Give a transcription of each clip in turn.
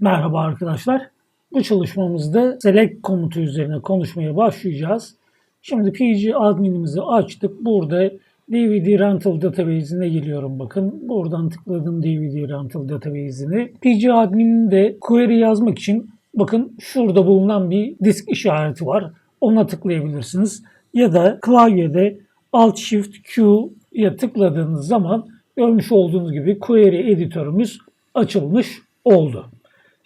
Merhaba arkadaşlar. Bu çalışmamızda select komutu üzerine konuşmaya başlayacağız. Şimdi PG adminimizi açtık. Burada DVD Rental Database'ine geliyorum bakın. Buradan tıkladım DVD Rental Database'ini. PG admininde query yazmak için bakın şurada bulunan bir disk işareti var. Ona tıklayabilirsiniz. Ya da klavyede Alt Shift Q'ya tıkladığınız zaman görmüş olduğunuz gibi query editörümüz açılmış oldu.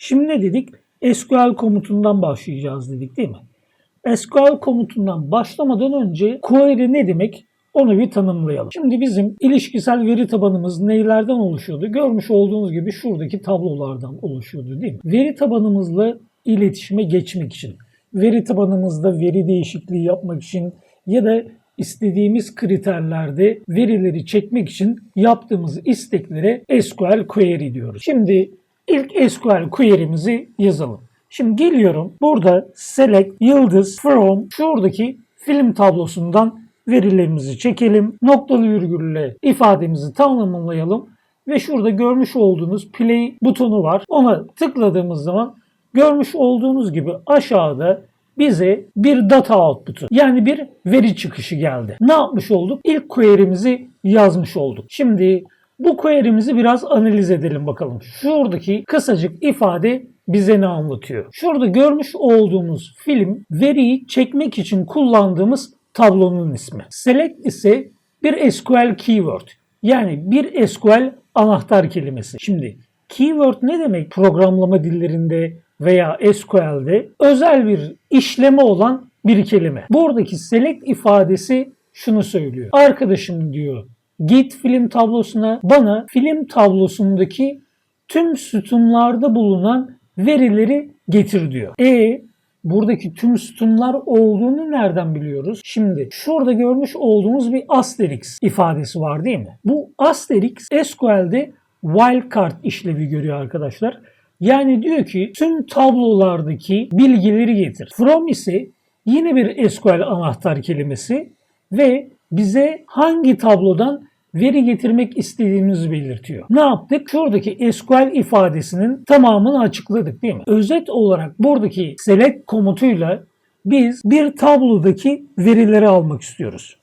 Şimdi ne dedik? SQL komutundan başlayacağız dedik değil mi? SQL komutundan başlamadan önce query ne demek? Onu bir tanımlayalım. Şimdi bizim ilişkisel veri tabanımız neylerden oluşuyordu? Görmüş olduğunuz gibi şuradaki tablolardan oluşuyordu değil mi? Veri tabanımızla iletişime geçmek için, veri tabanımızda veri değişikliği yapmak için ya da istediğimiz kriterlerde verileri çekmek için yaptığımız isteklere SQL query diyoruz. Şimdi ilk SQL query'mizi yazalım. Şimdi geliyorum. Burada select yıldız from şuradaki film tablosundan verilerimizi çekelim. Noktalı virgülle ifademizi tamamlayalım. Ve şurada görmüş olduğunuz play butonu var. Ona tıkladığımız zaman görmüş olduğunuz gibi aşağıda bize bir data output'u yani bir veri çıkışı geldi. Ne yapmış olduk? İlk query'mizi yazmış olduk. Şimdi bu query'mizi biraz analiz edelim bakalım. Şuradaki kısacık ifade bize ne anlatıyor? Şurada görmüş olduğumuz film veriyi çekmek için kullandığımız tablonun ismi. Select ise bir SQL keyword. Yani bir SQL anahtar kelimesi. Şimdi keyword ne demek programlama dillerinde veya SQL'de? Özel bir işleme olan bir kelime. Buradaki select ifadesi şunu söylüyor. Arkadaşım diyor git film tablosuna bana film tablosundaki tüm sütunlarda bulunan verileri getir diyor. E buradaki tüm sütunlar olduğunu nereden biliyoruz? Şimdi şurada görmüş olduğumuz bir asterisk ifadesi var değil mi? Bu asterisk SQL'de wildcard işlevi görüyor arkadaşlar. Yani diyor ki tüm tablolardaki bilgileri getir. From ise yine bir SQL anahtar kelimesi ve bize hangi tablodan veri getirmek istediğimizi belirtiyor. Ne yaptık? Şuradaki SQL ifadesinin tamamını açıkladık değil mi? Özet olarak buradaki select komutuyla biz bir tablodaki verileri almak istiyoruz.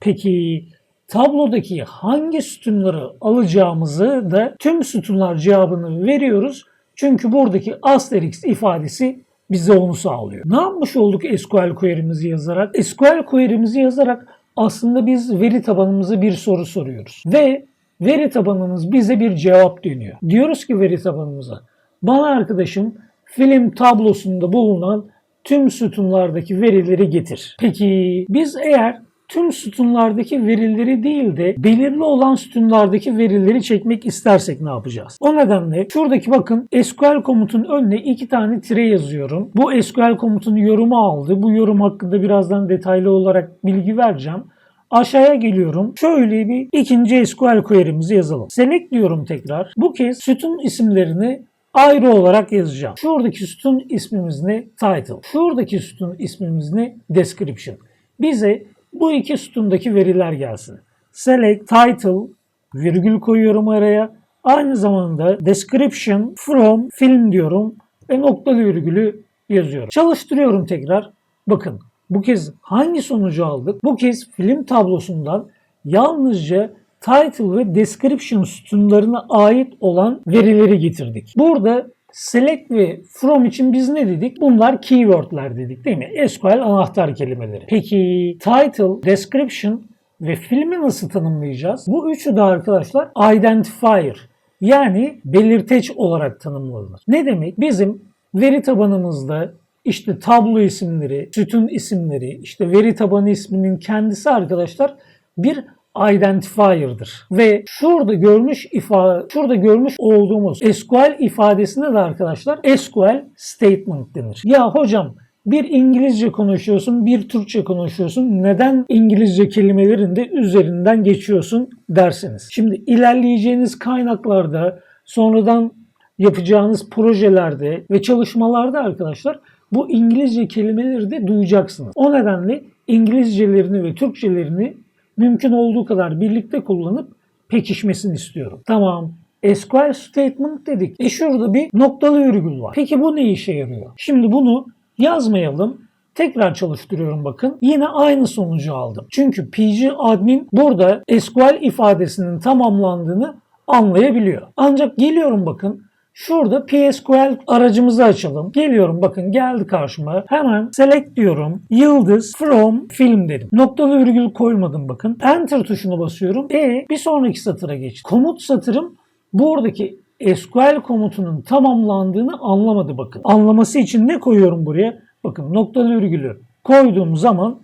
Peki tablodaki hangi sütunları alacağımızı da tüm sütunlar cevabını veriyoruz. Çünkü buradaki asterisk ifadesi bize onu sağlıyor. Ne yapmış olduk SQL query'mizi yazarak? SQL query'mizi yazarak aslında biz veri tabanımıza bir soru soruyoruz. Ve veri tabanımız bize bir cevap dönüyor. Diyoruz ki veri tabanımıza bana arkadaşım film tablosunda bulunan tüm sütunlardaki verileri getir. Peki biz eğer tüm sütunlardaki verileri değil de belirli olan sütunlardaki verileri çekmek istersek ne yapacağız? O nedenle şuradaki bakın SQL komutun önüne iki tane tire yazıyorum. Bu SQL komutun yorumu aldı. Bu yorum hakkında birazdan detaylı olarak bilgi vereceğim. Aşağıya geliyorum. Şöyle bir ikinci SQL query'mizi yazalım. Select diyorum tekrar. Bu kez sütun isimlerini ayrı olarak yazacağım. Şuradaki sütun ismimiz ne? Title. Şuradaki sütun ismimiz ne? Description. Bize bu iki sütundaki veriler gelsin. Select title virgül koyuyorum araya. Aynı zamanda description from film diyorum ve noktalı virgülü yazıyorum. Çalıştırıyorum tekrar. Bakın bu kez hangi sonucu aldık? Bu kez film tablosundan yalnızca title ve description sütunlarına ait olan verileri getirdik. Burada select ve from için biz ne dedik? Bunlar keywordler dedik değil mi? SQL anahtar kelimeleri. Peki title, description ve filmi nasıl tanımlayacağız? Bu üçü de arkadaşlar identifier yani belirteç olarak tanımlanır. Ne demek? Bizim veri tabanımızda işte tablo isimleri, sütun isimleri, işte veri tabanı isminin kendisi arkadaşlar bir identifier'dır. Ve şurada görmüş ifade şurada görmüş olduğumuz SQL ifadesine de arkadaşlar SQL statement denir. Ya hocam bir İngilizce konuşuyorsun, bir Türkçe konuşuyorsun. Neden İngilizce kelimelerin de üzerinden geçiyorsun dersiniz. Şimdi ilerleyeceğiniz kaynaklarda, sonradan yapacağınız projelerde ve çalışmalarda arkadaşlar bu İngilizce kelimeleri de duyacaksınız. O nedenle İngilizcelerini ve Türkçelerini mümkün olduğu kadar birlikte kullanıp pekişmesini istiyorum. Tamam SQL statement dedik. E şurada bir noktalı virgül var. Peki bu ne işe yarıyor? Şimdi bunu yazmayalım. Tekrar çalıştırıyorum bakın. Yine aynı sonucu aldım. Çünkü PG admin burada SQL ifadesinin tamamlandığını anlayabiliyor. Ancak geliyorum bakın Şurada PSQL aracımızı açalım. Geliyorum bakın geldi karşıma. Hemen select diyorum. Yıldız from film dedim. Noktalı virgül koymadım bakın. Enter tuşuna basıyorum. E bir sonraki satıra geç. Komut satırım buradaki SQL komutunun tamamlandığını anlamadı bakın. Anlaması için ne koyuyorum buraya? Bakın noktalı virgülü koyduğum zaman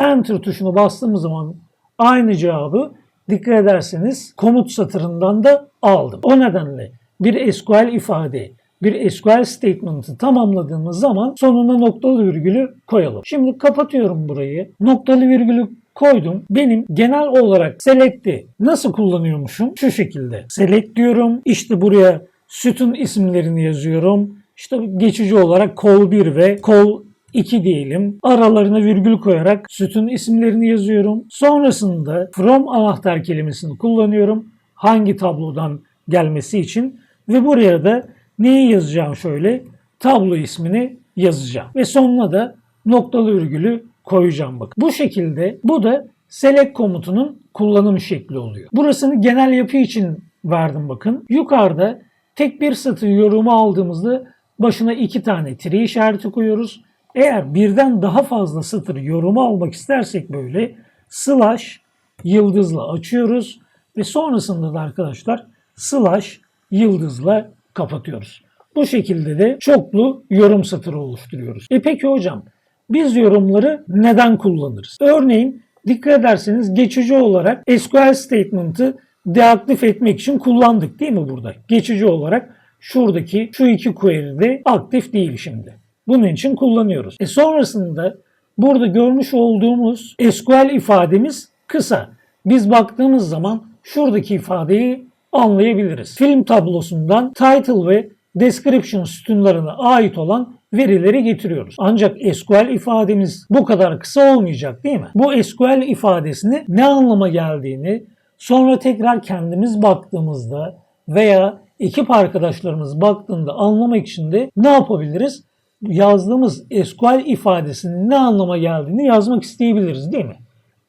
Enter tuşuna bastığımız zaman aynı cevabı dikkat ederseniz komut satırından da aldım. O nedenle bir SQL ifade, bir SQL statement'ı tamamladığımız zaman sonuna noktalı virgülü koyalım. Şimdi kapatıyorum burayı. Noktalı virgülü koydum. Benim genel olarak select'i nasıl kullanıyormuşum? Şu şekilde. Select diyorum. İşte buraya sütun isimlerini yazıyorum. İşte geçici olarak call 1 ve call 2 diyelim. Aralarına virgül koyarak sütun isimlerini yazıyorum. Sonrasında from anahtar kelimesini kullanıyorum. Hangi tablodan gelmesi için ve buraya da neyi yazacağım şöyle? Tablo ismini yazacağım. Ve sonuna da noktalı virgülü koyacağım bak. Bu şekilde bu da select komutunun kullanım şekli oluyor. Burasını genel yapı için verdim bakın. Yukarıda tek bir satır yorumu aldığımızda başına iki tane tire işareti koyuyoruz. Eğer birden daha fazla satır yorumu almak istersek böyle slash yıldızla açıyoruz ve sonrasında da arkadaşlar slash yıldızla kapatıyoruz. Bu şekilde de çoklu yorum satırı oluşturuyoruz. E peki hocam biz yorumları neden kullanırız? Örneğin dikkat ederseniz geçici olarak SQL statement'ı deaktif etmek için kullandık değil mi burada? Geçici olarak şuradaki şu iki query'de aktif değil şimdi. Bunun için kullanıyoruz. E sonrasında burada görmüş olduğumuz SQL ifademiz kısa. Biz baktığımız zaman şuradaki ifadeyi anlayabiliriz. Film tablosundan title ve description sütunlarına ait olan verileri getiriyoruz. Ancak SQL ifademiz bu kadar kısa olmayacak değil mi? Bu SQL ifadesini ne anlama geldiğini sonra tekrar kendimiz baktığımızda veya ekip arkadaşlarımız baktığında anlamak için de ne yapabiliriz? Yazdığımız SQL ifadesinin ne anlama geldiğini yazmak isteyebiliriz değil mi?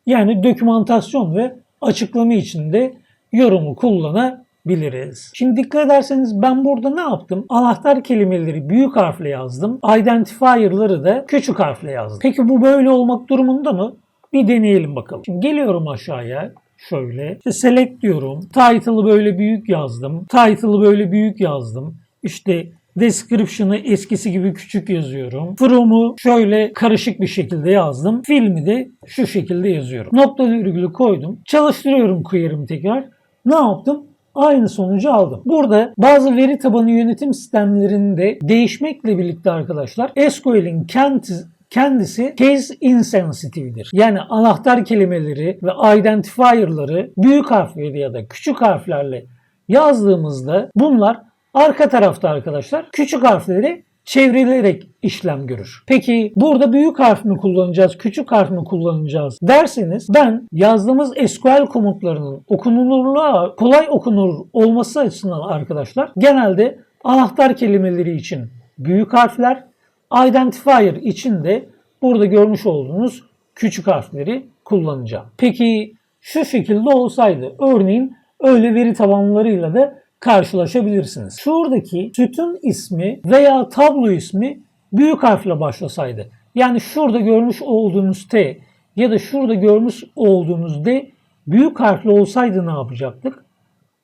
Yani dokümantasyon ve açıklama içinde yorumu kullanabiliriz. Şimdi dikkat ederseniz ben burada ne yaptım? Anahtar kelimeleri büyük harfle yazdım. Identifier'ları da küçük harfle yazdım. Peki bu böyle olmak durumunda mı? Bir deneyelim bakalım. Şimdi geliyorum aşağıya. Şöyle. İşte select diyorum. Title'ı böyle büyük yazdım. Title'ı böyle büyük yazdım. İşte Description'ı eskisi gibi küçük yazıyorum. From'u şöyle karışık bir şekilde yazdım. Filmi de şu şekilde yazıyorum. Nokta virgülü koydum. Çalıştırıyorum query'mi tekrar. Ne yaptım? Aynı sonucu aldım. Burada bazı veri tabanı yönetim sistemlerinde değişmekle birlikte arkadaşlar SQL'in kendisi kendisi case insensitive'dir. Yani anahtar kelimeleri ve identifier'ları büyük harfleri ya da küçük harflerle yazdığımızda bunlar arka tarafta arkadaşlar küçük harfleri çevrilerek işlem görür. Peki burada büyük harf mi kullanacağız, küçük harf mi kullanacağız derseniz ben yazdığımız SQL komutlarının okunulurluğa kolay okunur olması açısından arkadaşlar genelde anahtar kelimeleri için büyük harfler, identifier için de burada görmüş olduğunuz küçük harfleri kullanacağım. Peki şu şekilde olsaydı örneğin öyle veri tabanlarıyla da karşılaşabilirsiniz. Şuradaki sütun ismi veya tablo ismi büyük harfle başlasaydı. Yani şurada görmüş olduğunuz T ya da şurada görmüş olduğunuz D büyük harfle olsaydı ne yapacaktık?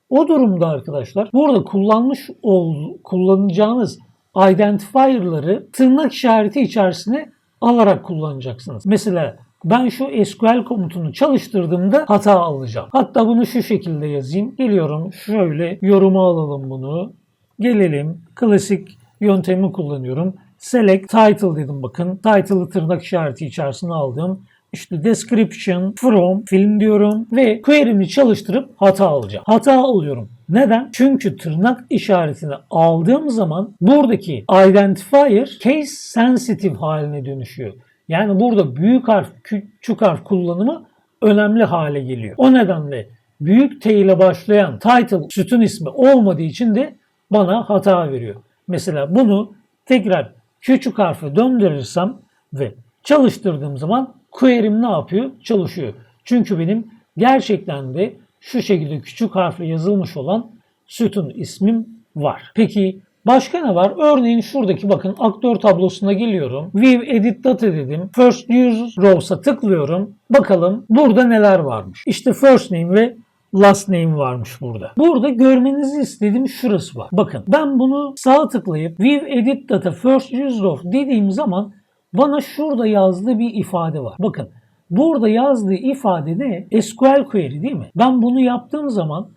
O durumda arkadaşlar burada kullanmış ol, kullanacağınız identifier'ları tırnak işareti içerisine alarak kullanacaksınız. Mesela ben şu SQL komutunu çalıştırdığımda hata alacağım. Hatta bunu şu şekilde yazayım. Geliyorum şöyle yoruma alalım bunu. Gelelim klasik yöntemi kullanıyorum. Select title dedim bakın. Title'ı tırnak işareti içerisine aldım. İşte description from film diyorum ve query'mi çalıştırıp hata alacağım. Hata alıyorum. Neden? Çünkü tırnak işaretini aldığım zaman buradaki identifier case sensitive haline dönüşüyor. Yani burada büyük harf, küçük harf kullanımı önemli hale geliyor. O nedenle büyük T ile başlayan title sütun ismi olmadığı için de bana hata veriyor. Mesela bunu tekrar küçük harfe döndürürsem ve çalıştırdığım zaman query'm ne yapıyor? Çalışıyor. Çünkü benim gerçekten de şu şekilde küçük harfle yazılmış olan sütun ismim var. Peki başka ne var? Örneğin şuradaki bakın aktör tablosuna geliyorum. View Edit Data dedim. First User Rows'a tıklıyorum. Bakalım burada neler varmış. İşte first name ve last name varmış burada. Burada görmenizi istediğim şurası var. Bakın ben bunu sağ tıklayıp View Edit Data First User Row dediğim zaman bana şurada yazdığı bir ifade var. Bakın burada yazdığı ifade ne? SQL query değil mi? Ben bunu yaptığım zaman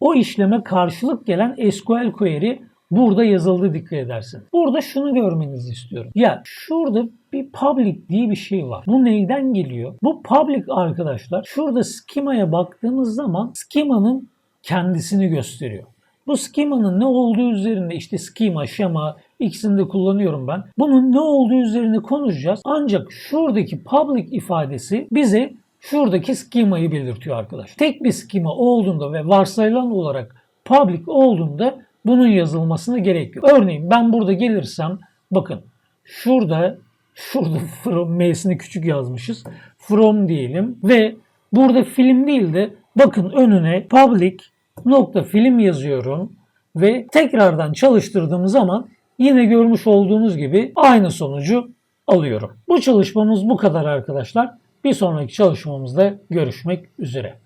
o işleme karşılık gelen SQL query burada yazıldı dikkat edersin. Burada şunu görmenizi istiyorum. Ya şurada bir public diye bir şey var. Bu neyden geliyor? Bu public arkadaşlar şurada schema'ya baktığımız zaman schema'nın kendisini gösteriyor. Bu schemanın ne olduğu üzerinde işte schema, şema ikisini de kullanıyorum ben. Bunun ne olduğu üzerine konuşacağız. Ancak şuradaki public ifadesi bize şuradaki schemayı belirtiyor arkadaşlar. Tek bir schema olduğunda ve varsayılan olarak public olduğunda bunun yazılmasına gerek yok. Örneğin ben burada gelirsem bakın şurada şurada from M'sini küçük yazmışız. From diyelim ve burada film değil de bakın önüne public nokta film yazıyorum ve tekrardan çalıştırdığım zaman yine görmüş olduğunuz gibi aynı sonucu alıyorum. Bu çalışmamız bu kadar arkadaşlar. Bir sonraki çalışmamızda görüşmek üzere.